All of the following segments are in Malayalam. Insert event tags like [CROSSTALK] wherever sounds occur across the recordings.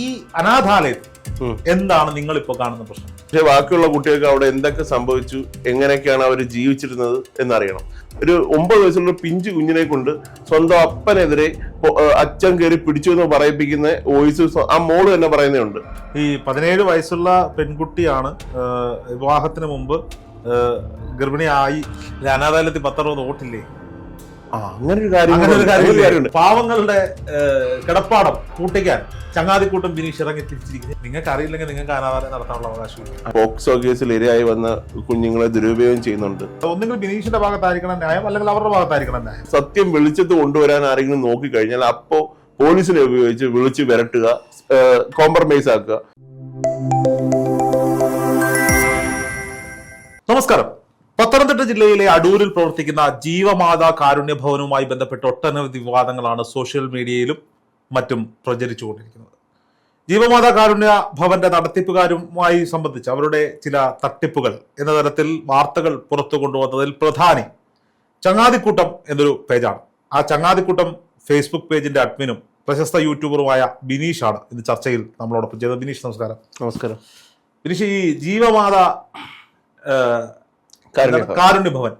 ഈ അനാഥാലയത്തിൽ എന്താണ് നിങ്ങൾ ഇപ്പോൾ കാണുന്ന പ്രശ്നം? പക്ഷെ ബാക്കിയുള്ള കുട്ടികൾക്ക് അവിടെ എന്തൊക്കെ സംഭവിച്ചു എങ്ങനെയൊക്കെയാണ് അവർ ജീവിച്ചിരുന്നത് എന്നറിയണം. ഒരു ഒമ്പത് വയസ്സുള്ള പിഞ്ചു കുഞ്ഞിനെ കൊണ്ട് സ്വന്തം അപ്പനെതിരെ അച്ഛൻ കയറി പിടിച്ചു എന്ന് പറയിപ്പിക്കുന്ന വോയിസ് ആ മോൾ തന്നെ പറയുന്നുണ്ട് ഈ പതിനേഴ് വയസ്സുള്ള പെൺകുട്ടിയാണ് വിവാഹത്തിന് മുമ്പ് ഗർഭിണിയായി അനാഥാലയത്തിൽ പത്തറുപത് വോട്ടില്ലേ? അങ്ങനെ ഒരു കാര്യം അങ്ങനെ ഒരു കൂടെ- അങ്ങനെ ഒരു കാര്യമില്ലേ. കാര്യമുണ്ട് പാവങ്ങളുടെ കിടപ്പാടം കൂട്ടിക്കാൻ ചങ്ങാതിക്കൂട്ടം ബിനീഷ് ഇറങ്ങി തിരിച്ചിരിക്കുന്നത് നിങ്ങൾക്ക് അറിയില്ലെങ്കിൽ നിങ്ങൾക്ക് അനാഥാലയം നടത്താനുള്ള അവകാശം പോക്സോ കേസിൽ ഇരയായി വന്ന കുഞ്ഞുങ്ങളെ ദുരുപയോഗം ചെയ്യുന്നുണ്ട്. ഒന്നുകിൽ ബിനീഷിന്റെ ഭാഗത്തായിരിക്കണം ന്യായം അല്ലെങ്കിൽ അവരുടെ ഭാഗത്തായിരിക്കണം ന്യായം. സത്യം വെളിച്ചത്ത് കൊണ്ടുവരാൻ ആരെങ്കിലും നോക്കി കഴിഞ്ഞാൽ അപ്പോ പോലീസിനെ ഉപയോഗിച്ച് വിളിച്ച് വിരട്ടുക കോംപ്രമൈസ് ആക്കുക. നമസ്കാരം. പത്തനംതിട്ട ജില്ലയിലെ അടൂരിൽ പ്രവർത്തിക്കുന്ന ജീവമാതാ കാരുണ്യ ഭവനവുമായി ബന്ധപ്പെട്ട ഒട്ടനവധി വിവാദങ്ങളാണ് സോഷ്യൽ മീഡിയയിലും മറ്റും പ്രചരിച്ചുകൊണ്ടിരിക്കുന്നത്. ജീവമാതാ കാരുണ്യ ഭവന്റെ നടത്തിപ്പുകാരുമായി സംബന്ധിച്ച് അവരുടെ ചില തട്ടിപ്പുകൾ എന്ന തരത്തിൽ വാർത്തകൾ പുറത്തു കൊണ്ടുവന്നതിൽ പ്രധാനി ചങ്ങാതിക്കൂട്ടം എന്നൊരു പേജാണ്. ആ ചങ്ങാതിക്കൂട്ടം ഫേസ്ബുക്ക് പേജിന്റെ അഡ്മിനും പ്രശസ്ത യൂട്യൂബറുമായ ബിനീഷാണ് ഇന്ന് ചർച്ചയിൽ നമ്മളോടൊപ്പം ചെയ്തത്. ബിനീഷ് നമസ്കാരം. നമസ്കാരം. ബിനീഷ് ഈ ജീവമാതാ കാരുണ്യ ഭവൻ.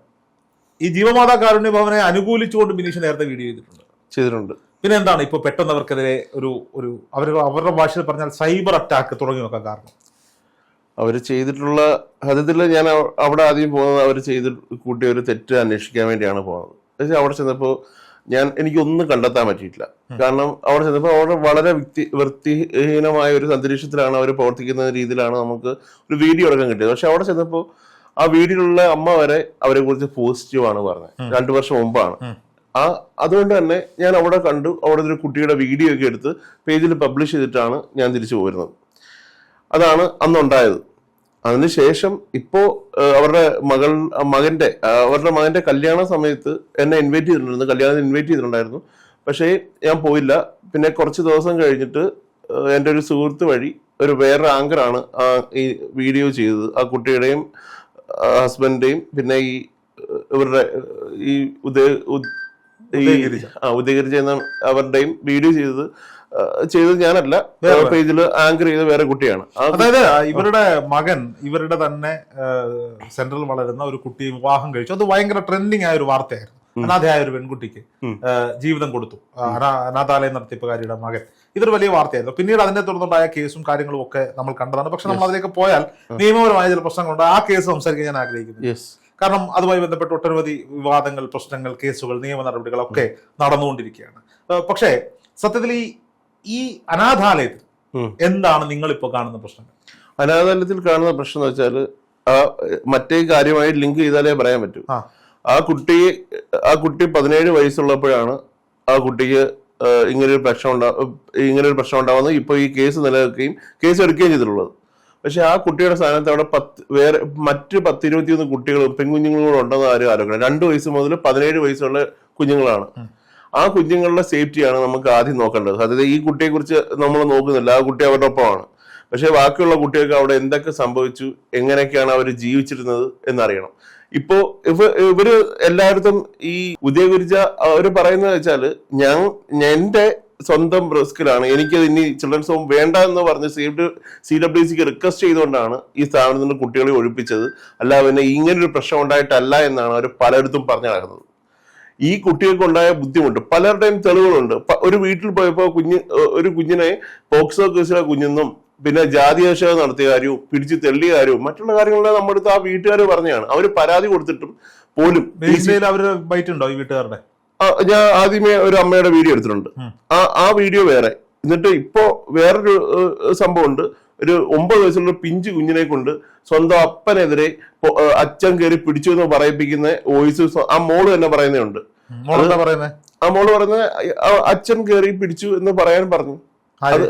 ഈ ജീവമാതാ കാരുണ്യ ഭവനെ അനുകൂലിച്ചുകൊണ്ട് ബിനീഷ് നേരത്തെ വീഡിയോ ചെയ്തിട്ടുണ്ട്. ചെയ്തിട്ടുണ്ട്. പിന്നെ എന്താണ് ഇപ്പൊ പെട്ടെന്ന് അവർക്കെതിരെ ഒരു ഒരു അവർ അവരുടെ ഭാഷയിൽ പറഞ്ഞാൽ സൈബർ അറ്റാക്ക് തുടങ്ങി നോക്കാൻ കാരണം. അവർ ചെയ്തിട്ടുള്ള ഹരിതത്തിൽ ഞാൻ അവ- അവിടെ ആദ്യം പോകുന്നത് അവർ ചെയ്ത് കൂട്ടിയ ഒരു തെറ്റ് അന്വേഷിക്കാൻ വേണ്ടിയാണ് പോകുന്നത്. പക്ഷേ അവിടെ ചെന്നപ്പോൾ ഞാൻ എനിക്കൊന്നും കണ്ടെത്താൻ പറ്റിയിട്ടില്ല. കാരണം അവിടെ ചെന്നപ്പോൾ അവിടെ വളരെ വ്യക്തി വൃത്തിഹീനമായ ഒരു അന്തരീക്ഷത്തിലാണ് അവർ പ്രവർത്തിക്കുന്ന രീതിയിലാണ് നമുക്ക് ഒരു വീഡിയോ അടക്കം കിട്ടിയത്. പക്ഷെ അവിടെ ചെന്നപ്പോൾ ആ വീടിലുള്ള അമ്മ വരെ അവരെ കുറിച്ച് പോസിറ്റീവ് ആണ് പറഞ്ഞത്. രണ്ടു വർഷം മുമ്പാണ്. ആ അതുകൊണ്ട് തന്നെ ഞാൻ അവിടെ കണ്ടു. അവിടെ ഒരു കുട്ടിയുടെ വീഡിയോ ഒക്കെ എടുത്ത് പേജിൽ പബ്ലിഷ് ചെയ്തിട്ടാണ് ഞാൻ തിരിച്ചു പോരുന്നത്. അതാണ് അന്നുണ്ടായത്. അതിനുശേഷം ഇപ്പോ അവരുടെ മകൾ മകന്റെ അവരുടെ മകന്റെ കല്യാണ സമയത്ത് എന്നെ ഇൻവൈറ്റ് ചെയ്തിട്ടുണ്ടായിരുന്നു. കല്യാണത്തിന് ഇൻവൈറ്റ് ചെയ്തിട്ടുണ്ടായിരുന്നു. പക്ഷേ ഞാൻ പോയില്ല. പിന്നെ കുറച്ച് ദിവസം കഴിഞ്ഞിട്ട് എന്റെ ഒരു സുഹൃത്ത് വഴി ഒരു വേറെ ആങ്കറാണ് ആ ഈ വീഡിയോ ചെയ്തത്. ആ കുട്ടിയുടെയും ഹസ്ബൻഡിന്റെയും പിന്നെ ഈ ഇവരുടെ ഈ ഉദയ. ആ ഉദയഗിരിജ എന്ന അവരുടെയും വീഡിയോ ചെയ്തത് ചെയ്തത് ഞാനല്ല. പേജിൽ ആങ്കർ ചെയ്ത വേറെ കുട്ടിയാണ് അതായത് ഇവരുടെ മകൻ ഇവരുടെ തന്നെ സെൻട്രൽ വളരുന്ന ഒരു കുട്ടി വിവാഹം കഴിച്ചു അത് ഭയങ്കര ട്രെൻഡിങ് ആയ ഒരു വാർത്തയായിരുന്നു അനാഥയായ ഒരു പെൺകുട്ടിക്ക് ജീവിതം കൊടുത്തു. അനാഥാലയം അനാ- അനാഥാലയ നടത്തിപ്പുകാരിയുടെ മകൻ. ഇതൊരു വലിയ വാർത്തയായിരുന്നു. പിന്നീട് അതിനെ തുടർന്നുണ്ടായ കേസും കാര്യങ്ങളും ഒക്കെ നമ്മൾ കണ്ടതാണ്. പക്ഷെ നമ്മൾ അതിലേക്ക് പോയാൽ നിയമപരമായ ചില പ്രശ്നങ്ങളുണ്ട്. ആ കേസ് സംസാരിക്കാൻ ഞാൻ ആഗ്രഹിക്കുന്നു. കാരണം അതുമായി ബന്ധപ്പെട്ട് ഒട്ടനവധി വിവാദങ്ങൾ പ്രശ്നങ്ങൾ കേസുകൾ നിയമ നടപടികളൊക്കെ നടന്നുകൊണ്ടിരിക്കുകയാണ്. പക്ഷേ സത്യത്തിൽ ഈ ഈ അനാഥാലയത്തിൽ എന്താണ് നിങ്ങൾ ഇപ്പോൾ കാണുന്ന പ്രശ്നങ്ങൾ? അനാഥാലയത്തിൽ കാണുന്ന പ്രശ്നം എന്ന് വെച്ചാൽ മറ്റേ കാര്യമായി ലിങ്ക് ചെയ്താലേ പറയാൻ പറ്റൂ. ആ കുട്ടി ആ കുട്ടി പതിനേഴ് വയസ്സുള്ളപ്പോഴാണ് ആ കുട്ടിക്ക് ഇങ്ങനൊരു പ്രശ്നം ഉണ്ടാ ഇങ്ങനൊരു പ്രശ്നം ഉണ്ടാവുന്നത്. ഇപ്പോൾ ഈ കേസ് നിലനിൽക്കുകയും കേസ് എടുക്കുകയും ചെയ്തിട്ടുള്ളത്. പക്ഷെ ആ കുട്ടിയുടെ സ്ഥാനത്ത് അവിടെ പത്ത് വേറെ മറ്റ് പത്തിരുപത്തിയൊന്ന് കുട്ടികളും പെൺകുഞ്ഞുങ്ങളും കൂടെ ഉണ്ടെന്ന് ആരും ആലോചിക്കണം രണ്ട് വയസ്സ് മുതൽ പതിനേഴ് വയസ്സുള്ള കുഞ്ഞുങ്ങളാണ്. ആ കുഞ്ഞുങ്ങളുടെ സേഫ്റ്റിയാണ് നമുക്ക് ആദ്യം നോക്കേണ്ടത്. അതായത് ഈ കുട്ടിയെ കുറിച്ച് നമ്മൾ നോക്കുന്നില്ല. ആ കുട്ടി അവരുടെ ഒപ്പമാണ്. പക്ഷെ ബാക്കിയുള്ള കുട്ടികൾക്ക് അവിടെ എന്തൊക്കെ സംഭവിച്ചു? എങ്ങനെയൊക്കെയാണ് അവർ ജീവിച്ചിരുന്നത് എന്നറിയണം. ഇപ്പോ ഇവ ഇവർ എല്ലായിടത്തും ഈ ഉദയഗുരിജ അവർ പറയുന്നത് വെച്ചാൽ ഞാൻ എന്റെ സ്വന്തം റിസ്കിലാണ് എനിക്ക് ഇനി ചിൽഡ്രൻസ് ഹോം വേണ്ട എന്ന് പറഞ്ഞ് സി സി ഡബ്ല്യു സിക്ക് റിക്വസ്റ്റ് ചെയ്തുകൊണ്ടാണ് ഈ സ്ഥാപനത്തിൽ നിന്ന് കുട്ടികളെ ഒഴിപ്പിച്ചത്. അല്ല പിന്നെ ഇങ്ങനൊരു പ്രശ്നം ഉണ്ടായിട്ടല്ല എന്നാണ് അവർ പലയിടത്തും പറഞ്ഞു നടക്കുന്നത്. ഈ കുട്ടികൾക്കുണ്ടായ ബുദ്ധിമുട്ട് പലരുടെയും തെളിവുകളുണ്ട്. ഒരു വീട്ടിൽ പോയപ്പോ കുഞ്ഞ് ഒരു കുഞ്ഞിനെ പോക്സോ കേസിലെ കുഞ്ഞെന്നും പിന്നെ ജാതിയശയം നടത്തിയ കാര്യവും പിടിച്ച് തെള്ളിയ കാര്യവും മറ്റുള്ള കാര്യങ്ങളെല്ലാം നമ്മുടെ അടുത്ത് ആ വീട്ടുകാർ പറഞ്ഞതാണ്. അവർ പരാതി കൊടുത്തിട്ടും പോലും ഈ അവർ ബൈറ്റ് ഉണ്ടോ ഈ വീട്ടുകാരുടെ? ഞാൻ ആദ്യമേ ഒരു അമ്മയുടെ വീഡിയോ എടുത്തിട്ടുണ്ട്. ആ ആ വീഡിയോ വേറെ. എന്നിട്ട് ഇപ്പോ വേറൊരു സംഭവം ഉണ്ട് ഒരു ഒമ്പത് വയസ്സുള്ള പിഞ്ചു കുഞ്ഞിനെ കൊണ്ട് സ്വന്തം അപ്പനെതിരെ അച്ഛൻ കയറി പിടിച്ചു എന്ന് പറയിപ്പിക്കുന്ന വോയിസ് ആ മോൾ തന്നെ പറയുന്നുണ്ട് ആ മോൾ പറയുന്നത് അച്ഛൻ കയറി പിടിച്ചു എന്ന് പറയാൻ പറഞ്ഞു. ആര്?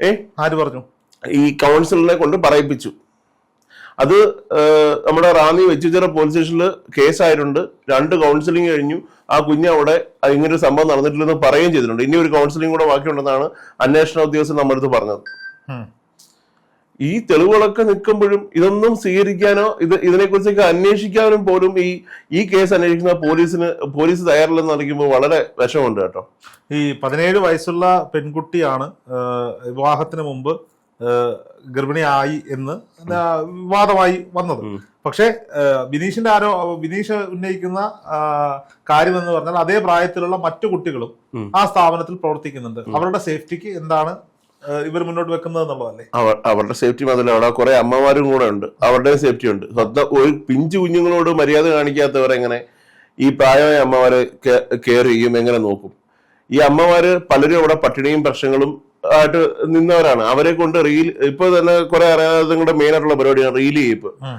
ഏ? ആര് പറഞ്ഞു? ഈ കൗൺസിലറിനെ കൊണ്ട് പറയിപ്പിച്ചു. അത് നമ്മുടെ റാന്നി വെച്ചുചിറ പോലീസ് സ്റ്റേഷനിൽ കേസായിട്ടുണ്ട്. രണ്ട് കൗൺസിലിംഗ് കഴിഞ്ഞു. ആ കുഞ്ഞ് അവിടെ ഇങ്ങനെ ഒരു സംഭവം നടന്നിട്ടില്ലെന്ന് പറയുകയും ചെയ്തിട്ടുണ്ട്. ഇനി ഒരു കൗൺസിലിംഗ് കൂടെ ബാക്കിയുണ്ടെന്നാണ് അന്വേഷണ ഉദ്യോഗസ്ഥൻ നമ്മുടെ അടുത്ത് പറഞ്ഞത്. ഈ തെളിവുകളൊക്കെ നിൽക്കുമ്പോഴും ഇതൊന്നും സ്വീകരിക്കാനോ ഇത് ഇതിനെക്കുറിച്ചൊക്കെ അന്വേഷിക്കാനും പോലും ഈ ഈ കേസ് അന്വേഷിക്കുന്ന പോലീസിന് പോലീസ് തയ്യാറില്ലെന്ന് അറിയിക്കുമ്പോൾ വളരെ വിഷമമുണ്ട് കേട്ടോ. ഈ പതിനേഴ് വയസ്സുള്ള പെൺകുട്ടിയാണ് വിവാഹത്തിന് മുമ്പ് ഗർഭിണിയായി എന്ന് വിവാദമായി വന്നത്. പക്ഷേ ബിനീഷിന്റെ ആരോ ബിനീഷ് ഉന്നയിക്കുന്ന കാര്യം എന്ന് പറഞ്ഞാൽ അതേ പ്രായത്തിലുള്ള മറ്റു കുട്ടികളും ആ സ്ഥാപനത്തിൽ പ്രവർത്തിക്കുന്നുണ്ട്. അവരുടെ സേഫ്റ്റിക്ക് എന്താണ് ഇവർ മുന്നോട്ട് വെക്കുന്നത് എന്നുള്ളതല്ലേ? അവരുടെ സേഫ്റ്റി മാത്രമല്ല അവിടെ കുറെ അമ്മമാരും കൂടെ ഉണ്ട്. അവരുടെ സേഫ്റ്റി ഉണ്ട്. സ്വന്തം ഒരു പിഞ്ചു കുഞ്ഞുങ്ങളോട് മര്യാദ കാണിക്കാത്തവർ എങ്ങനെ ഈ പ്രായമായ അമ്മമാരെ കെയർ ചെയ്യും എങ്ങനെ നോക്കും? ഈ അമ്മമാര് പലരും അവിടെ പട്ടിണിയും പ്രശ്നങ്ങളും ആയിട്ട് നിന്നവരാണ്. അവരെ കൊണ്ട് റീൽ ഇപ്പൊ തന്നെ കുറെ അറിയാതെ മെയിൻ ആയിട്ടുള്ള പരിപാടിയാണ് റീൽ ചെയ്യിപ്പ്. ഉം.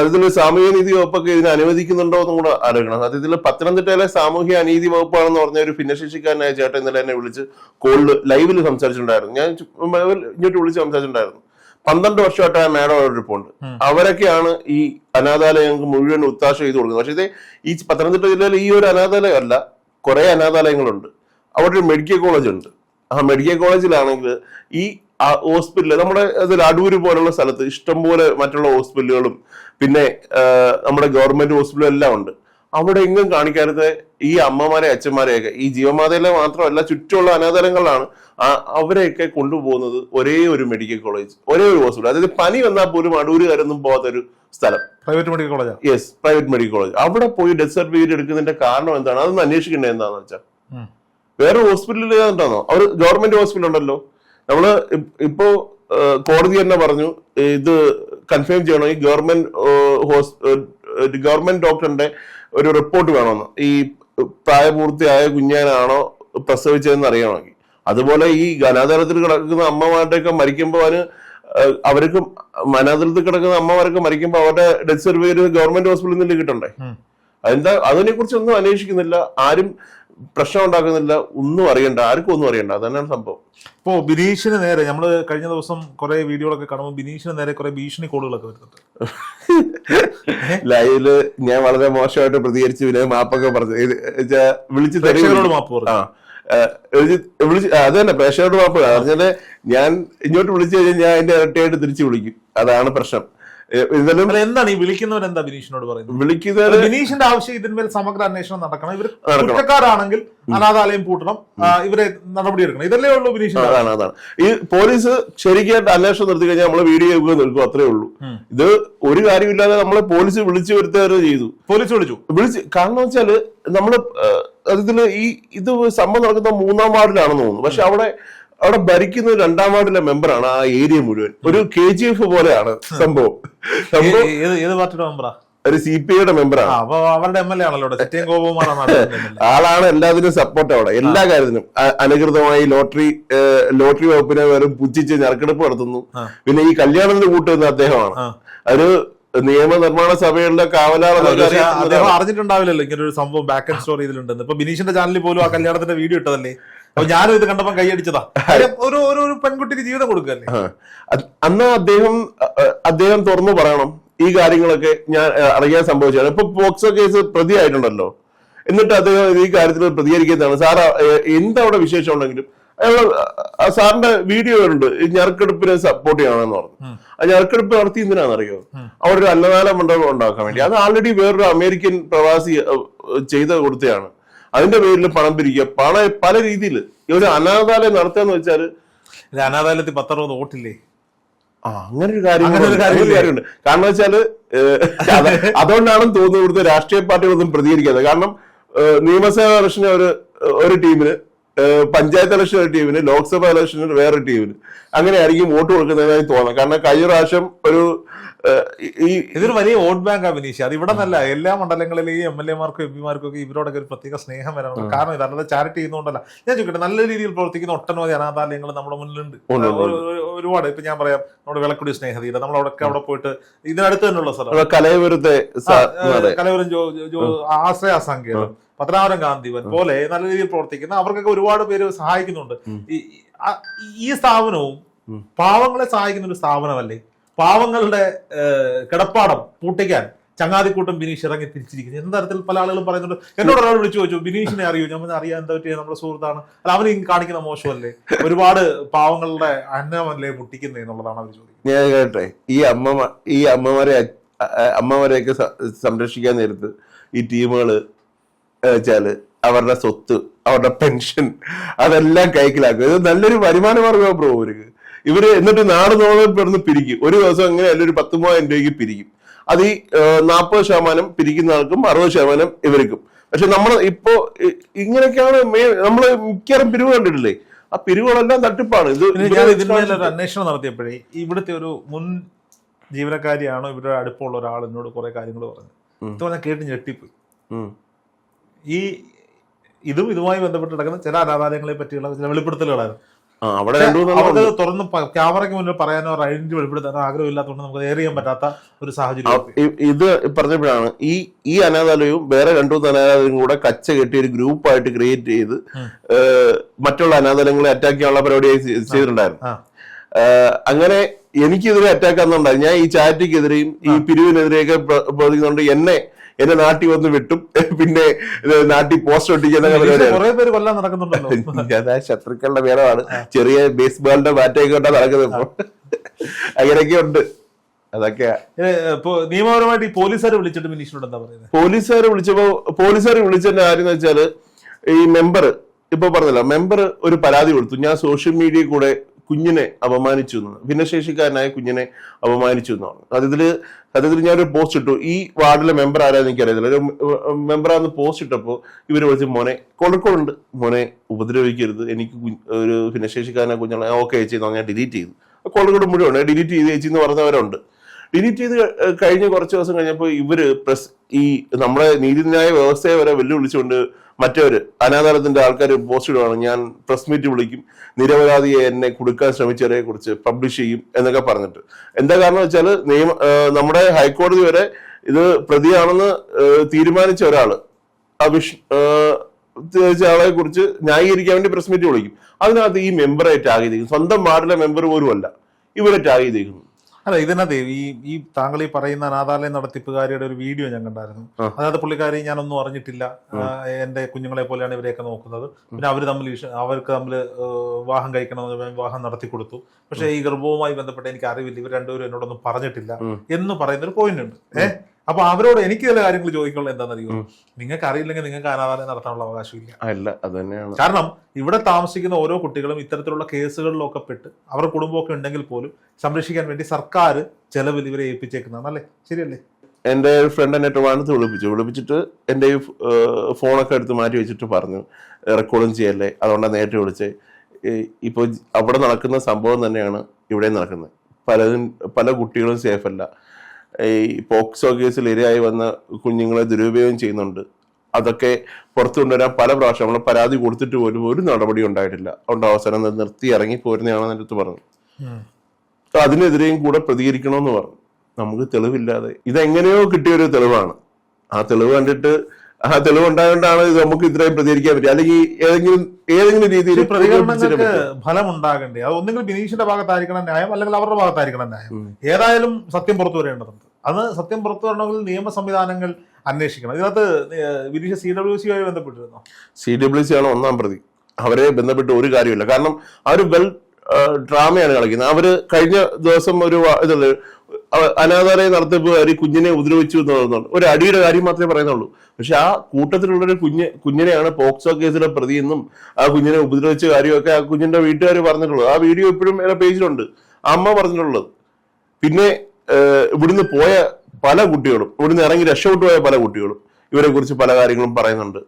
അതിൽ സാമൂഹ്യ നീതി വകുപ്പൊക്കെ ഇതിനെ അനുവദിക്കുന്നുണ്ടോ എന്നും കൂടെ ആലോചിക്കണം സത്യത്തിൽ പത്തനംതിട്ടയിലെ സാമൂഹ്യ അനീതി വകുപ്പാണെന്ന് പറഞ്ഞ ഒരു ഭിന്നശേഷിക്കാരനായ ചേട്ടൻ ഇന്നലെ എന്നെ വിളിച്ച് കോളിൽ ലൈവിൽ സംസാരിച്ചിട്ടുണ്ടായിരുന്നു. ഞാൻ ഇങ്ങോട്ട് വിളിച്ച് സംസാരിച്ചിട്ടുണ്ടായിരുന്നു. പന്ത്രണ്ട് വർഷമായിട്ട് ആ മാഡം അവിടെ ഇരിപ്പുണ്ട്. അവരൊക്കെയാണ് ഈ അനാഥാലയങ്ങൾക്ക് മുഴുവൻ ഒത്താശ ചെയ്ത് കൊടുക്കുന്നത്. പക്ഷേ ഇത് ഈ പത്തനംതിട്ട ജില്ലയിൽ ഈ ഒരു അനാഥാലയം അല്ല കുറെ അനാഥാലയങ്ങളുണ്ട്. അവിടെ ഒരു മെഡിക്കൽ കോളേജ് ഉണ്ട്. ആ മെഡിക്കൽ കോളേജിലാണെങ്കിൽ ഈ ഹോസ്പിറ്റൽ നമ്മുടെ അതിൽ അടൂര് പോലുള്ള സ്ഥലത്ത് ഇഷ്ടംപോലെ മറ്റുള്ള ഹോസ്പിറ്റലുകളും പിന്നെ നമ്മുടെ ഗവൺമെന്റ് ഹോസ്പിറ്റലും എല്ലാം ഉണ്ട്. അവിടെ എങ്ങും കാണിക്കാത്ത ഈ അമ്മമാരെ അച്ഛന്മാരെയൊക്കെ ഈ ജീവമാതയിലെ മാത്രമല്ല ചുറ്റുമുള്ള അനാഥരങ്ങളാണ് അവരെയൊക്കെ കൊണ്ടുപോകുന്നത് ഒരേ ഒരു മെഡിക്കൽ കോളേജ് ഒരേ ഒരു ഹോസ്പിറ്റൽ. അതായത് പനി വന്നാൽ പോലും അടൂരുകാരൊന്നും പോകാത്ത ഒരു സ്ഥലം. Private medical college? Yes private medical college. അവിടെ പോയി ഡെത്ത് സർട്ടിഫിക്കറ്റ് എടുക്കുന്നതിന്റെ കാരണം എന്താണ്? അതൊന്ന് അന്വേഷിക്കേണ്ടത് എന്താണെന്ന് വെച്ചാൽ വേറെ ഹോസ്പിറ്റലിൽ ഉണ്ടാകുന്നോ അവർ ഗവൺമെന്റ് ഹോസ്പിറ്റൽ ഉണ്ടല്ലോ. നമ്മൾ ഇപ്- ഇപ്പോ കോടതി തന്നെ പറഞ്ഞു ഇത് കൺഫേം ചെയ്യണം. ഈ ഗവൺമെന്റ് ഗവൺമെന്റ് ഡോക്ടറിന്റെ ഒരു റിപ്പോർട്ട് വേണമെന്ന്. ഈ പ്രായപൂർത്തിയായ കുഞ്ഞാനാണോ പ്രസവിച്ചതെന്ന് അറിയണമെങ്കിൽ. അതുപോലെ ഈ അനാഥാലയത്തിൽ കിടക്കുന്ന അമ്മമാരുടെയൊക്കെ മരിക്കുമ്പോൾ അതിന് ആ, അവർക്ക് അനാഥാലയത്തിൽ കിടക്കുന്ന അമ്മമാരൊക്കെ മരിക്കുമ്പോൾ അവരുടെ ഡെത്ത് സർട്ടിഫിക്കറ്റ് ഗവൺമെന്റ് ഹോസ്പിറ്റലിൽ നിന്ന് കിട്ടണ്ടേ. അതിന്റെ അതിനെ കുറിച്ചൊന്നും അന്വേഷിക്കുന്നില്ല. ആരും പ്രശ്നം ഉണ്ടാക്കുന്നില്ല ഒന്നും അറിയണ്ട ആർക്കും ഒന്നും അറിയണ്ട. അതന്നെയാണ് സംഭവം. ഇപ്പോ ബിനീഷിന് നേരെ നമ്മൾ കഴിഞ്ഞ ദിവസം കുറെ വീഡിയോകളൊക്കെ കാണുമ്പോൾ ബിനീഷിന് നേരെ കുറെ ഭീഷണി കോളുകളൊക്കെ വരുന്നുണ്ട്. [LAUGHS] ലൈവിൽ ഞാൻ വളരെ മോശമായിട്ട് പ്രതികരിച്ചു പിന്നെ മാപ്പൊക്കെ പറഞ്ഞു. വിളിച്ച് പ്രേക്ഷകരോട് മാപ്പ് പറഞ്ഞു. വിളിച്ച് അത് തന്നെ പ്രേക്ഷകരോട് മാപ്പ് പറഞ്ഞാൽ ഞാൻ ഇങ്ങോട്ട് വിളിച്ചു കഴിഞ്ഞാൽ ഞാൻ അതിന്റെ ഇരട്ടിയായിട്ട് തിരിച്ചു വിളിക്കും. അതാണ് പ്രശ്നം. എന്താണ് ഈ വിളിക്കുന്നവർ എന്താ ബിനീഷിനോട് പറയുന്നത്? വിളിക്കുന്നത് ബിനീഷിന്റെ ആവശ്യം ഇതിന്മേൽ സമഗ്ര അന്വേഷണം നടക്കണം. ഇവർ. കുറ്റക്കാരാണെങ്കിൽ അനാഥാലയം പൂട്ടണം. ഇവരെ നടപടിയെടുക്കണം. ഇതല്ലേ ഉള്ളൂ ബിനീഷ് അതാണ് അതാണ്. ഈ പോലീസ് ശരിക്കായിട്ട് അന്വേഷണം നിർത്തി കഴിഞ്ഞാൽ നമ്മളെ വീഡിയോ നിൽക്കും അത്രേ ഉള്ളൂ. ഇത് ഒരു കാര്യമില്ലാതെ നമ്മളെ പോലീസ് വിളിച്ചു വരുത്തുകയോ ചെയ്തു. പോലീസ് വിളിച്ചു. വിളിച്ച് കാരണം വെച്ചാൽ നമ്മൾ അതിൽ ഈ ഇത് സംഭവം നടക്കുന്ന മൂന്നാം വാർഡിലാണെന്ന് തോന്നുന്നു. പക്ഷെ അവിടെ അവിടെ ഭരിക്കുന്ന രണ്ടാം വാർഡിലെ മെമ്പറാണ് ആ ഏരിയ മുഴുവൻ. ഒരു കെ ജി എഫ് പോലെയാണ് സംഭവം. സംഭവം ഏ- ഏത് ഏത് പാർട്ടിയുടെ മെമ്പറാ? ഒരു സി പി ഐയുടെ മെമ്പറാണ്. അവരുടെ എം എൽ എ ആണല്ലോ. ആളാണ് എല്ലാത്തിനും സപ്പോർട്ട് അവിടെ. എല്ലാ കാര്യത്തിനും. അനുകൃതമായി ലോട്ടറി ലോട്ടറി വകുപ്പിനെ വരും പുച്ഛിച്ച് ഞെറക്കെടുപ്പ് നടത്തുന്നു. പിന്നെ ഈ കല്യാണത്തിന് കൂട്ടുന്ന അദ്ദേഹമാണ്. ഒരു നിയമനിർമ്മാണ സഭയുടെ കാവലാളെ അറിഞ്ഞിട്ടുണ്ടാവില്ലല്ലോ ഇങ്ങനെ ഒരു സംഭവം ബാക്ക് ആൻഡ് സ്റ്റോറി ഇതിലുണ്ടെന്ന്. ഇപ്പൊ ബിനീഷിന്റെ ചാനലിൽ പോലും ആ കല്യാണത്തിന്റെ വീഡിയോ ഇട്ടതല്ലേ? അപ്പൊ ഞാനും ഇത് കണ്ടപ്പോ കൈയടിച്ചതാ ഒരു ഒരു പെൺകുട്ടിക്ക് ജീവിതം കൊടുക്കല്ലേ. അന്ന് അദ്ദേഹം അദ്ദേഹം തുറന്നു പറയണം ഈ കാര്യങ്ങളൊക്കെ ഞാൻ അറിയാൻ സംഭവിച്ചതാണ് ഇപ്പൊ പോക്സോ കേസ് പ്രതിയായിട്ടുണ്ടല്ലോ. എന്നിട്ട് അദ്ദേഹം ഈ കാര്യത്തിൽ പ്രതികരിക്കുന്നതാണ്. സാർ എന്തവിടെ വിശേഷം ഉണ്ടെങ്കിലും അയാൾ സാറിന്റെ വീഡിയോ ഉണ്ട് ഞെറുക്കെടുപ്പിനെ സപ്പോർട്ട് ചെയ്യണമെന്ന് പറഞ്ഞു. ആ ഞെറുക്കെടുപ്പ് നടത്തി എന്തിനാണെന്നറിയോ. അവിടെ ഒരു അന്നദാന മണ്ഡപം ഉണ്ടാക്കാൻ വേണ്ടി. അത് ആൾറെഡി വേറൊരു അമേരിക്കൻ പ്രവാസി ചെയ്ത് കൊടുത്തതാണ്. അതിന്റെ പേരിൽ പണം പിരിക്കുക. പല പല രീതിയിൽ ഈ ഒരു അനാഥാലയം നടത്തുകയെന്ന് വെച്ചാൽ ഇത് അനാഥാലയത്തിൽ പത്തറുപത് വോട്ടില്ലേ? ആ അങ്ങനെ ഒരു കാര്യം കാര്യമുണ്ട്. കാരണം വെച്ചാൽ അതുകൊണ്ടാണെന്ന് തോന്നുന്നു ഇവിടുത്തെ രാഷ്ട്രീയ പാർട്ടികളൊന്നും പ്രതികരിക്കാതെ കാരണം നിയമസഭാ ഇലക്ഷന് ഒരു ഒരു ടീമിന് പഞ്ചായത്ത് ഇലക്ഷൻ ഒരു ടീമിന് ലോക്സഭാ ഇലക്ഷന് വേറൊരു ടീമിന് അങ്ങനെയായിരിക്കും വോട്ട് കൊടുക്കുന്നതായി തോന്നുന്നത് കാരണം കഴിഞ്ഞ പ്രാവശ്യം ഒരു ഈ- ഇതൊരു വലിയ വോട്ട് ബാങ്ക് അഭിനീഷ് അത് ഇവിടെ നിന്നല്ല എല്ലാ മണ്ഡലങ്ങളിലെയും എം എൽ എമാർക്കും എം പിമാർക്കും ഒക്കെ ഇവരോടൊക്കെ ഒരു പ്രത്യേക സ്നേഹം വരണം കാരണം ഇത് അല്ലാതെ ചാരിറ്റി ചെയ്യുന്നതുകൊണ്ടല്ല. ഞാൻ ചോദിക്കട്ടെ നല്ല രീതിയിൽ പ്രവർത്തിക്കുന്ന ഒട്ടനവധി അനാഥാലയങ്ങൾ നമ്മുടെ മുന്നിലുണ്ട്. ഒരുപാട്. ഇപ്പൊ ഞാൻ പറയാം നമ്മുടെ വിളക്കുടി സ്നേഹതീര. നമ്മൾ അവിടെ അവിടെ പോയിട്ട് ഇതിനടുത്ത് തന്നെയുള്ള സ്ഥലം. കലയപുരത്തെ കലവരം ജോ ജോ ആശ്രയ സങ്കേതം പത്തനാപുരം ഗാന്ധിവൻ പോലെ നല്ല രീതിയിൽ പ്രവർത്തിക്കുന്ന അവർക്കൊക്കെ ഒരുപാട് പേര് സഹായിക്കുന്നുണ്ട്. ഈ ഈ സ്ഥാപനവും പാവങ്ങളെ സഹായിക്കുന്ന ഒരു സ്ഥാപനമല്ലേ? പാവങ്ങളുടെ കിടപ്പാടം പൂട്ടിക്കാൻ ചങ്ങാതിക്കൂട്ടം ബിനീഷ് ഇറങ്ങി തിരിച്ചിരിക്കുന്നത് എന്ന തരത്തിൽ പല ആളുകളും പറയുന്നുണ്ട്? എന്നോട് ഒരാൾ വിളിച്ചു ചോദിച്ചു ബിനീഷിനെ അറിയൂ? ഞാൻ അറിയാൻ എന്താ പറ്റിയ? നമ്മുടെ സുഹൃത്താണ്. അല്ല അവന് കാണിക്കുന്ന മോശമല്ലേ? ഒരുപാട് പാവങ്ങളുടെ അന്നമല്ലേ മുട്ടിക്കുന്നത് എന്നുള്ളതാണ് അവർ ചോദിക്കുന്നത്. ഞാൻ കേട്ടെ ഈ അമ്മ ഈ അമ്മമാരെ അമ്മമാരെയൊക്കെ സംരക്ഷിക്കാൻ നേരത്ത് ഈ ടീമുകൾ വെച്ചാൽ അവരുടെ സ്വത്ത് അവരുടെ പെൻഷൻ അതെല്ലാം കൈക്കിലാക്കും. ഇത് നല്ലൊരു വരുമാന മാർഗമാണ് ബ്രോ ഇവർക്ക്. ഇവർ എന്നിട്ട് നാട് നോന്ന് പിരിക്കും. ഒരു ദിവസം എങ്ങനെ ഒരു പത്ത് മൂവായിരം രൂപയ്ക്ക് പിരിക്കും. അത് ഈ നാൽപ്പത് ശതമാനം പിരിക്കുന്ന ആൾക്കും അറുപത് ശതമാനം ഇവർക്കും. പക്ഷെ നമ്മൾ ഇപ്പോ ഇങ്ങനെയൊക്കെയാണ് നമ്മൾ മിക്കവാറും പിരിവ് കണ്ടിട്ടില്ലേ? ആ പിരിവുകളെല്ലാം തട്ടിപ്പാണ്. ഇത് ഞാൻ ഇതിന്മേൽ ഒരു അന്വേഷണം നടത്തിയപ്പോഴേ ഇവിടുത്തെ ഒരു മുൻ ജീവനക്കാരിയാണോ ഇവരുടെ അടുപ്പമുള്ള ഒരാൾ എന്നോട് കുറെ കാര്യങ്ങൾ പറഞ്ഞു. ഇത് ഞാൻ കേട്ട് ഞെട്ടിപ്പോയി. ഈ ഇതും ഇതുമായി ബന്ധപ്പെട്ട് നടക്കുന്ന ചില അനാഥാലയങ്ങളെ പറ്റിയുള്ള ചില വെളിപ്പെടുത്തലുകളായിരുന്നു. അവിടെ ഉണ്ട്. തുറന്ന് ക്യാമറയ്ക്ക് മുന്നിൽ പറയാനോ റൈഡിന്റെ വെളിപ്പെടുത്താനോ ആഗ്രഹമില്ലാത്തതുകൊണ്ട് നമുക്ക് എയർ ചെയ്യാൻ പറ്റാത്ത ഒരു സാഹചര്യം ഇത് പറഞ്ഞപ്പോഴാണ് ഈ ഈ അനാഥാലയവും വേറെ രണ്ടു മൂന്ന് അനാഥാലയവും കൂടെ കച്ച കെട്ടി ഒരു ഗ്രൂപ്പായിട്ട് ക്രിയേറ്റ് ചെയ്ത് മറ്റുള്ള അനാഥാലയങ്ങളെ അറ്റാക്ക് ചെയ്യാനുള്ള പരിപാടി ചെയ്- ചെയ്തിട്ടുണ്ടായിരുന്നു. അങ്ങനെ എനിക്കെതിരെ അറ്റാക്ക് ആകുന്നുണ്ടായി ഞാൻ ഈ ചാറ്റിക്കെതിരെയും ഈ പിരിവിനെതിരെയൊക്കെ പ്ര- പ്രവർത്തിക്കുന്നുണ്ട് എന്നെ എന്നെ നാട്ടിൽ വന്ന് വിട്ടും. പിന്നെ നാട്ടി നാട്ടിൽ പോസ്റ്റ് ഒട്ടിക്കുന്ന [LAUGHS] ശത്രുക്കളുടെ പേരമാണ് ചെറിയ ബേസ്ബോളിന്റെ ബാറ്റൊക്കെ കൊണ്ടാ നടക്കുന്നത് അങ്ങനെയൊക്കെ ഉണ്ട്. അതൊക്കെ ഇപ്പോ നിയമപരമായിട്ട് ഈ പോലീസുകാർ വിളിച്ചിട്ട് മിനീഷിനോട് എന്താ പറയുന്നത് പോലീസുകാർ വിളിച്ചപ്പോ പോലീസുകാർ വിളിച്ചതിന്റെ കാര്യം വെച്ചാൽ ഈ മെമ്പർ ഇപ്പൊ പറഞ്ഞല്ലോ മെമ്പർ ഒരു പരാതി കൊടുത്തു. ഞാൻ സോഷ്യൽ മീഡിയയിൽ കൂടെ കുഞ്ഞിനെ അപമാനിച്ചു എന്ന്. ഭിന്നശേഷിക്കാരനായ കുഞ്ഞിനെ അപമാനിച്ചു എന്നാണ് അതിൽ അതിൽ ഞാനൊരു പോസ്റ്റ് ഇട്ടു. ഈ വാർഡിലെ മെമ്പർ ആരാന്ന് എനിക്കറിയത്തില്ല. ഒരു മെമ്പറാന്ന് പോസ്റ്റ് ഇട്ടപ്പോൾ ഇവർ വിളിച്ച് മോനെ കൊടുക്കുന്നുണ്ട് മോനെ ഉപദ്രവിക്കരുത്. എനിക്ക് ഒരു ഭിന്നശേഷിക്കാരനായ കുഞ്ഞിനെ ഓക്കെ ചേച്ചി ഞാൻ ഡിലീറ്റ് ചെയ്തു. കോഴിക്കോട് മുഴുവൻ. ഡിലീറ്റ് ചെയ്ത് ചേച്ചി എന്ന് പറഞ്ഞവരുണ്ട്. ഡിലീറ്റ് ചെയ്ത് കഴിഞ്ഞ് കുറച്ച് ദിവസം കഴിഞ്ഞപ്പോൾ ഇവർ പ്രസ് ഈ നമ്മുടെ നീതിന്യായ വ്യവസ്ഥയെ വരെ വെല്ലുവിളിച്ചുകൊണ്ട് മറ്റവര് അനാഥാലയത്തിന്റെ ആൾക്കാർ പോസ്റ്റ് ഇടുവാണ്. ഞാൻ പ്രസ് മീറ്റ് വിളിക്കും. നിരപരാധിയെ എന്നെ കൊടുക്കാൻ ശ്രമിച്ചവരെ കുറിച്ച് പബ്ലിഷ് ചെയ്യും എന്നൊക്കെ പറഞ്ഞിട്ട്. എന്താ കാരണം വെച്ചാൽ നിയമ നമ്മുടെ ഹൈക്കോടതി വരെ ഇത് പ്രതിയാണെന്ന് തീരുമാനിച്ച ഒരാൾ അഭിഷ് ആളെ കുറിച്ച് ന്യായീകരിക്കാൻ വേണ്ടി പ്രസ് മീറ്റ് വിളിക്കും. അതിനകത്ത് ഈ മെമ്പറെ ടാഗ് ചെയ്തിരിക്കുന്നു. സ്വന്തം വാർഡിലെ മെമ്പർ പോലും അല്ല ഇവരെ ടാഗ് ചെയ്തിരിക്കുന്നു. അല്ല ഇതിനകത്ത് ഈ ഈ താങ്കൾ ഈ പറയുന്ന അനാഥാലയ നടത്തിപ്പുകാരിയുടെ ഒരു വീഡിയോ ഞാൻ കണ്ടായിരുന്നു. അതായത് പുള്ളിക്കാരി ഞാനൊന്നും അറിഞ്ഞിട്ടില്ല. എന്റെ കുഞ്ഞുങ്ങളെ പോലെയാണ് ഇവരെയൊക്കെ നോക്കുന്നത്. പിന്നെ അവർ തമ്മിൽ അവർക്ക് തമ്മിൽ വിവാഹം കഴിക്കണമെന്ന് വിവാഹം നടത്തി കൊടുത്തു. പക്ഷേ ഈ ഗർഭവുമായി ബന്ധപ്പെട്ട് എനിക്ക് അറിവില്ല. ഇവർ രണ്ടുപേരും എന്നോടൊന്നും പറഞ്ഞിട്ടില്ല എന്ന് പറയുന്ന ഒരു പോയിന്റ് ഉണ്ട് ഏഹ് അപ്പൊ അവരോട് എനിക്ക് ചില കാര്യങ്ങൾ ചോദിക്കുള്ളൂ എന്താണെന്ന് അറിയുമോ നിങ്ങൾക്ക് അറിയില്ലെങ്കിൽ നിങ്ങൾക്ക് അനാഥാലയം നടത്താനുള്ള അവകാശമില്ല. അല്ല അത് തന്നെയാണ്. കാരണം ഇവിടെ താമസിക്കുന്ന ഓരോ കുട്ടികളും ഇത്തരത്തിലുള്ള കേസുകളിലൊക്കെ പെട്ട് അവരുടെ കുടുംബമൊക്കെ ഉണ്ടെങ്കിൽ പോലും സംരക്ഷിക്കാൻ വേണ്ടി സർക്കാർ ചെലവിൽ ഇവരെ ഏൽപ്പിച്ചേക്കുന്നതാണ് അല്ലേ? ശരിയല്ലേ? എന്റെ ഫ്രണ്ട് എന്നെ ട്രിവാൻഡ്രത്ത് വിളിപ്പിച്ചു. വിളിപ്പിച്ചിട്ട് എന്റെ ഈ ഫോണൊക്കെ എടുത്ത് മാറ്റി വെച്ചിട്ട് പറഞ്ഞു റെക്കോർഡും ചെയ്യല്ലേ? അതുകൊണ്ടാണ് നേരിട്ട് വിളിച്ചേ. ഇപ്പോൾ അവിടെ നടക്കുന്ന സംഭവം തന്നെയാണ് ഇവിടെ നടക്കുന്നത്. പലതും പല കുട്ടികളും സേഫ് അല്ല. ഈ പോക്സോ കേസിൽ ഇരയായി വന്ന കുഞ്ഞുങ്ങളെ ദുരുപയോഗം ചെയ്യുന്നുണ്ട്. അതൊക്കെ പുറത്തു കൊണ്ടുവരാൻ പല പ്രാവശ്യം നമ്മൾ പരാതി കൊടുത്തിട്ട് പോലും ഒരു നടപടി ഉണ്ടായിട്ടില്ല. അതുകൊണ്ട് അവസരം നിർത്തി ഇറങ്ങി പോരുന്നതാണെന്ന് എന്റെ അടുത്ത് പറഞ്ഞു. അതിനെതിരെയും കൂടെ പ്രതികരിക്കണമെന്ന് പറഞ്ഞു. നമുക്ക് തെളിവില്ലാതെ. ഇതെങ്ങനെയോ കിട്ടിയ ഒരു തെളിവാണ്. ആ തെളിവ് കണ്ടിട്ട് ആ തെളിവ് ഉണ്ടായതുകൊണ്ടാണ് നമുക്ക് ഇത്രയും പ്രതികരിക്കാൻ പറ്റുക അല്ലെങ്കിൽ ഏതെങ്കിലും ഏതെങ്കിലും രീതിയിൽ പ്രതികരണങ്ങൾക്ക്. ഫലം ഉണ്ടാകണ്ടേ അത് ഒന്നുകിൽ ബിനീഷിന്റെ ഭാഗത്തായിരിക്കണം ന്യായം അല്ലെങ്കിൽ അവരുടെ ഭാഗത്തായിരിക്കണം ന്യായം. ഏതായാലും സത്യം പുറത്തു വരേണ്ടതുണ്ട്. അത് സത്യം പുറത്തു വരണമെങ്കിൽ നിയമ സംവിധാനങ്ങൾ അന്വേഷിക്കണം. ഇതിനകത്ത് ഏഹ് സി ഡബ്ല്യു സിയുമായി ബന്ധപ്പെട്ടിരുന്നു? സി ഡബ്ല്യു സി ആണ് ഒന്നാം പ്രതി. അവരെ ബന്ധപ്പെട്ട് ഒരു കാര്യമില്ല കാരണം അവർ വെൽ ഡ്രാമയാണ് കളിക്കുന്നത്. അവർ കഴിഞ്ഞ ദിവസം ഒരു ഇതല്ലേ അനാഥാലയം നടത്തിയപ്പോൾ ഈ കുഞ്ഞിനെ ഉപദ്രവിച്ചു എന്ന് പറയുന്നുണ്ട്. ഒരു അടിയുടെ കാര്യം മാത്രമേ പറയുന്നുള്ളൂ. പക്ഷെ ആ കൂട്ടത്തിലുള്ള ഒരു കുഞ്ഞ് കുഞ്ഞിനെയാണ് പോക്സോ കേസിലെ പ്രതിയെന്നും ആ കുഞ്ഞിനെ ഉപദ്രവിച്ച കാര്യമൊക്കെ ആ കുഞ്ഞിന്റെ വീട്ടുകാർ പറഞ്ഞിട്ടുള്ളത്. ആ വീഡിയോ ഇപ്പോഴും പേജിലുണ്ട്. അമ്മ പറഞ്ഞിട്ടുള്ളത്. പിന്നെ ഇവിടുന്ന് പോയ പല കുട്ടികളും ഇവിടുന്ന് ഇറങ്ങി രക്ഷപ്പെട്ടു പോയ പല കുട്ടികളും ഇവരെ കുറിച്ച് പല കാര്യങ്ങളും പറയുന്നുണ്ട്.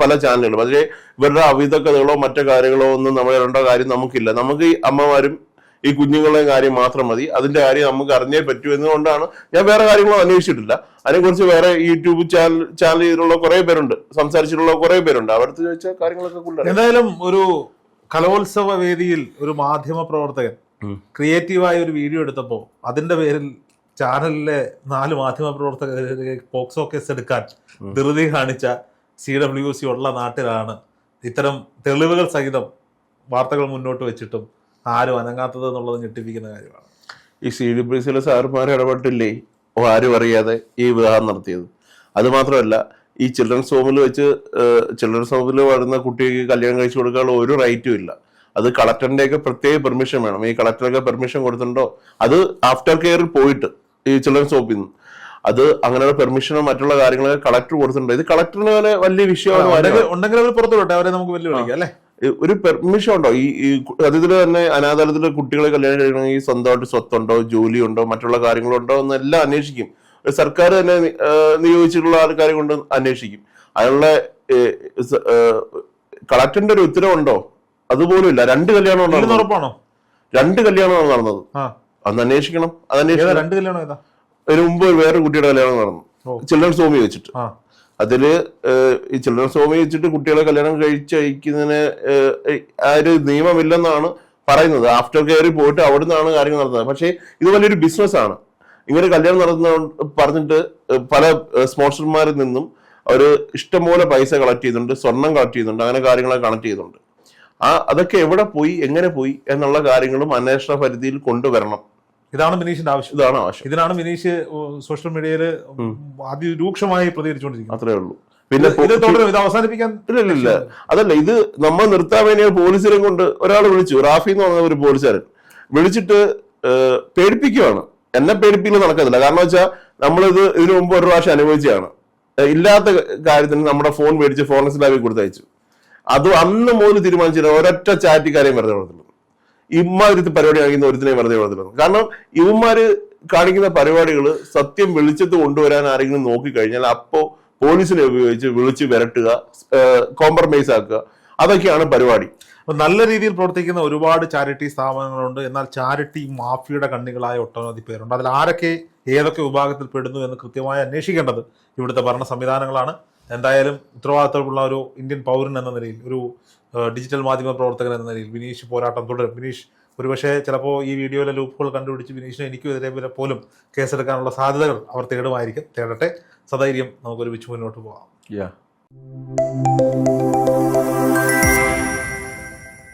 പല ചാനലുകളും. പക്ഷേ ഇവരുടെ അവിധ കഥകളോ മറ്റു കാര്യങ്ങളോ ഒന്നും നമ്മൾ ഇടേണ്ട കാര്യം നമുക്കില്ല. നമുക്ക് ഈ അമ്മമാരും ഈ കുഞ്ഞുങ്ങളുടെ കാര്യം മാത്രം മതി. അതിന്റെ കാര്യം നമുക്ക് അറിഞ്ഞേ പറ്റൂ എന്നുകൊണ്ടാണ് ഞാൻ വേറെ കാര്യങ്ങളോ അന്വേഷിച്ചിട്ടില്ല. അതിനെക്കുറിച്ച് വേറെ യൂട്യൂബ് ചാനൽ ചാനൽ ചെയ്തിട്ടുള്ള കുറെ പേരുണ്ട്. സംസാരിച്ചിട്ടുള്ള കുറെ പേരുണ്ട്. അവർക്ക് ചോദിച്ച കാര്യങ്ങളൊക്കെ എന്തായാലും ഒരു കലോത്സവ വേദിയിൽ ഒരു മാധ്യമ പ്രവർത്തകൻ. ക്രിയേറ്റീവായ ഒരു വീഡിയോ എടുത്തപ്പോൾ അതിന്റെ പേരിൽ ചാനലിലെ നാല് മാധ്യമ പ്രവർത്തകരെ പോക്സോ കേസ് എടുക്കാൻ ധൃതി കാണിച്ച സി ഡബ്ല്യു സി ഉള്ള നാട്ടിലാണ് ഇത്തരം തെളിവുകൾ സഹിതം വാർത്തകൾ മുന്നോട്ട് വെച്ചിട്ടും ആരും അനങ്ങാത്തത് എന്നുള്ളത് ഞെട്ടിപ്പിക്കുന്ന കാര്യമാണ്. ഈ സി ഡബ്ല്യു സിയിലെ സാറുമാർ ഇടപെട്ടില്ലേ? ആരും അറിയാതെ ഈ വിവാഹം നടത്തിയത്. അതുമാത്രമല്ല ഈ ചിൽഡ്രൻസ് ഹോമിൽ വെച്ച് ചിൽഡ്രൻസ് ഹോമിൽ വരുന്ന കുട്ടിക്ക് കല്യാണം കഴിച്ചു കൊടുക്കാനുള്ള ഒരു റൈറ്റും ഇല്ല. അത് കളക്ടറിന്റെയൊക്കെ പ്രത്യേക പെർമിഷൻ വേണം. ഈ കളക്ടറൊക്കെ പെർമിഷൻ കൊടുത്തിട്ടുണ്ടോ? അത് ആഫ്റ്റർ കെയറിൽ പോയിട്ട് ഈ ചിൽഡ്രൻസ് ഹോപ്പിൽ നിന്ന് അത് അങ്ങനെയുള്ള പെർമിഷനോ മറ്റുള്ള കാര്യങ്ങളൊക്കെ കളക്ടർ കൊടുത്തിട്ടുണ്ട്. ഇത് കളക്ടറിന് വരെ വലിയ വിഷയമാണ് ഉണ്ടെങ്കിൽ അവർ പുറത്തു വിട്ടെ അവരെ നമുക്ക് വലിയ വിളിക്കാം അല്ലേ? ഒരു പെർമിഷൻ ഉണ്ടോ? ഈ അതിൽ തന്നെ അനാഥാലയത്തിലെ കുട്ടികളെ കല്യാണം കഴിക്കണമെങ്കിൽ സ്വന്തമായിട്ട് സ്വത്തുണ്ടോ ജോലിയുണ്ടോ മറ്റുള്ള കാര്യങ്ങളുണ്ടോ എന്നെല്ലാം അന്വേഷിക്കും. ഒരു സർക്കാർ തന്നെ നിയോഗിച്ചിട്ടുള്ള ആൾക്കാരെ കൊണ്ട് അന്വേഷിക്കും. അതിനുള്ള കളക്ടറിന്റെ ഒരു ഉത്തരവുണ്ടോ? അതുപോലും ഇല്ല രണ്ട് കല്യാണം ഉറപ്പാണോ രണ്ട് കല്യാണമാണ് നടന്നത്. അന്ന് അന്വേഷിക്കണം. അത് അന്വേഷിക്കണം. രണ്ട് കല്യാണം ഏതാ? അതിന് മുമ്പ് വേറെ കുട്ടിയുടെ കല്യാണം നടന്നു. ചിൽഡ്രൻസ് ഹോമിൽ വെച്ചിട്ട്. അതിൽ ഈ ചിൽഡ്രൻസ് ഹോമിൽ വെച്ചിട്ട് കുട്ടികളെ കല്യാണം കഴിച്ചയക്കുന്നതിന് ആ ഒരു നിയമമില്ലെന്നാണ് പറയുന്നത്. ആഫ്റ്റർ കെയറിൽ പോയിട്ട് അവിടെ നിന്നാണ് കാര്യങ്ങൾ നടത്തുന്നത് പക്ഷേ ഇത് വലിയൊരു ബിസിനസ് ആണ്. ഇങ്ങനെ കല്യാണം നടത്തുന്ന പറഞ്ഞിട്ട് പല സ്പോൺസർമാരിൽ നിന്നും അവർ ഇഷ്ടംപോലെ പൈസ കളക്ട് ചെയ്യുന്നുണ്ട് സ്വർണം കളക്ട് ചെയ്യുന്നുണ്ട് അങ്ങനെ കാര്യങ്ങളൊക്കെ കണക്ട് ചെയ്യുന്നുണ്ട് ആ അതൊക്കെ എവിടെ പോയി എങ്ങനെ പോയി എന്നുള്ള കാര്യങ്ങളും അന്വേഷണ പരിധിയിൽ കൊണ്ടുവരണം. ഇതാണ് ബിനീഷിന്റെ ആവശ്യം. ഇതാണ് ആവശ്യം. ഇതിനാണ് ബിനീഷ് സോഷ്യൽ മീഡിയയിൽ അതിരൂക്ഷമായി പ്രതികരിച്ചുകൊണ്ടിരിക്കുന്നത്. അത്രേ ഉള്ളൂ. പിന്നെ ഇത് ഇത് തുടരും ഇത് അവസാനിപ്പിക്കാൻ ഇല്ല അതല്ല ഇത് നമ്മൾ നിർത്താൻ വേണ്ടി പോലീസിനെ കൊണ്ട് ഒരാൾ വിളിച്ചു. റാഫി എന്ന് പറഞ്ഞ ഒരു പോലീസുകാരൻ. വിളിച്ചിട്ട് പേടിപ്പിക്കുവാണ്. എന്നെ പേടിപ്പിക്കൽ നടക്കുന്നില്ല കാരണം വെച്ചാൽ നമ്മളിത് ഇതിനു മുമ്പ് ഒരു പ്രാവശ്യം അനുഭവിച്ചതാണ്. ഇല്ലാത്ത കാര്യത്തിന് നമ്മുടെ ഫോൺ മേടിച്ച് ഫോറൻസിക് ലാബിൽ കൊടുത്തയച്ചു. അത് അന്ന് മൂന്ന് തീരുമാനിച്ചില്ല ഒരൊറ്റ ചാറ്റിക്കാരെയും വെറുതെ കൊടുത്തില്ല ഇമ്മാതിരത്തെ പരിപാടി കാണിക്കുന്ന ഒരുത്തിനെയും വെറുതെ കൊടുത്തില്ല കാരണം ഇവന്മാര് കാണിക്കുന്ന പരിപാടികൾ സത്യം വെളിച്ചത്ത് കൊണ്ടുവരാൻ ആരെങ്കിലും നോക്കിക്കഴിഞ്ഞാൽ അപ്പോ പോലീസിനെ ഉപയോഗിച്ച് വിളിച്ച് വിരട്ടുക കോംപ്രമൈസ് ആക്കുക അതൊക്കെയാണ് പരിപാടി. നല്ല രീതിയിൽ പ്രവർത്തിക്കുന്ന ഒരുപാട് ചാരിറ്റി സ്ഥാപനങ്ങളുണ്ട്. എന്നാൽ ചാരിറ്റി മാഫിയുടെ കണ്ണികളായ ഒട്ടനവധി പേരുണ്ട്. അതിൽ ആരൊക്കെ ഏതൊക്കെ വിഭാഗത്തിൽ പെടുന്നു എന്ന് കൃത്യമായി അന്വേഷിക്കേണ്ടത് ഇവിടുത്തെ ഭരണ സംവിധാനങ്ങളാണ്. എന്തായാലും ഉത്തരവാദിത്തമുള്ള ഒരു ഇന്ത്യൻ പൗരൻ എന്ന നിലയിൽ ഒരു ഡിജിറ്റൽ മാധ്യമ പ്രവർത്തകൻ എന്ന നിലയിൽ വിനീഷ് പോരാട്ടം തുടരും. ബിനീഷ് ഒരുപക്ഷെ ചിലപ്പോൾ ഈ വീഡിയോയിലെ ലൂപ്പുകൾ കണ്ടുപിടിച്ച് എനിക്കുമെതിരെ വരെ പോലും കേസെടുക്കാനുള്ള സാധ്യതകൾ അവർ തേടുമായിരിക്കും. തേടട്ടെ. സധൈര്യം നമുക്ക് ഒരുമിച്ച് മുന്നോട്ട് പോകാം.